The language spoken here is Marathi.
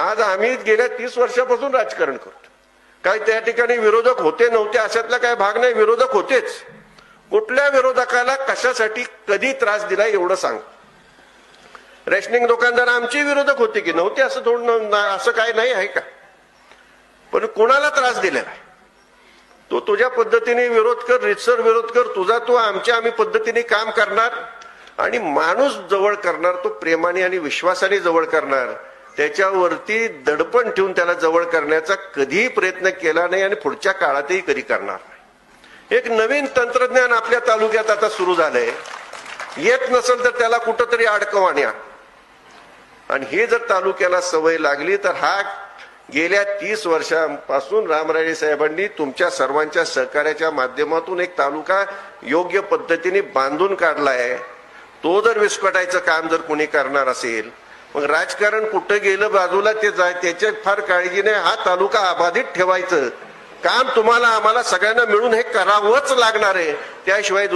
आज आम्ही गेल्या तीस वर्षापासून राजकारण करतो. काय त्या ठिकाणी विरोधक होते नव्हते अशातला काय भाग नाही विरोधक होतेच. कुठल्या विरोधकाला कशासाठी कधी त्रास दिला एवढं सांग. रेशनिंग दुकानदार आमचे विरोधक होते की नव्हते असं थोडं असं काय नाही आहे का? पण कोणाला त्रास दिलेला आहे? तो तुझ्या पद्धतीने विरोध कर रितसर विरोध कर तुझा तो आमच्या आम्ही पद्धतीने काम करणार. आणि माणूस जवळ करणार तो प्रेमाने आणि विश्वासाने जवळ करणार. त्याच्यावरती दडपण ठेवून त्याला जवळ करण्याचा कधीही प्रयत्न केला नाही आणि पुढच्या काळातही कधी करणार नाही. एक नवीन तंत्रज्ञान आपल्या तालुक्यात आता सुरू झालंय. येत नसेल तर त्याला कुठंतरी अडकव आणि आणि हे जर तालुक्याला सवय लागली तर हा गेल्या तीस वर्षांपासून रामराजे साहेबांनी तुमच्या सर्वांच्या सहकार्याच्या माध्यमातून एक तालुका योग्य पद्धतीने बांधून काढला आहे तो जर विस्कटायचं काम जर कोणी करणार असेल मग राजकारण कुठं गेलं बाजूला ते जाय त्याच्यात फार काळजी नाही. हा तालुका अबाधित ठेवायचं. काम तुम्हाला आम्हाला सगळ्यांना मिळून हे करावंच लागणार आहे. त्याशिवाय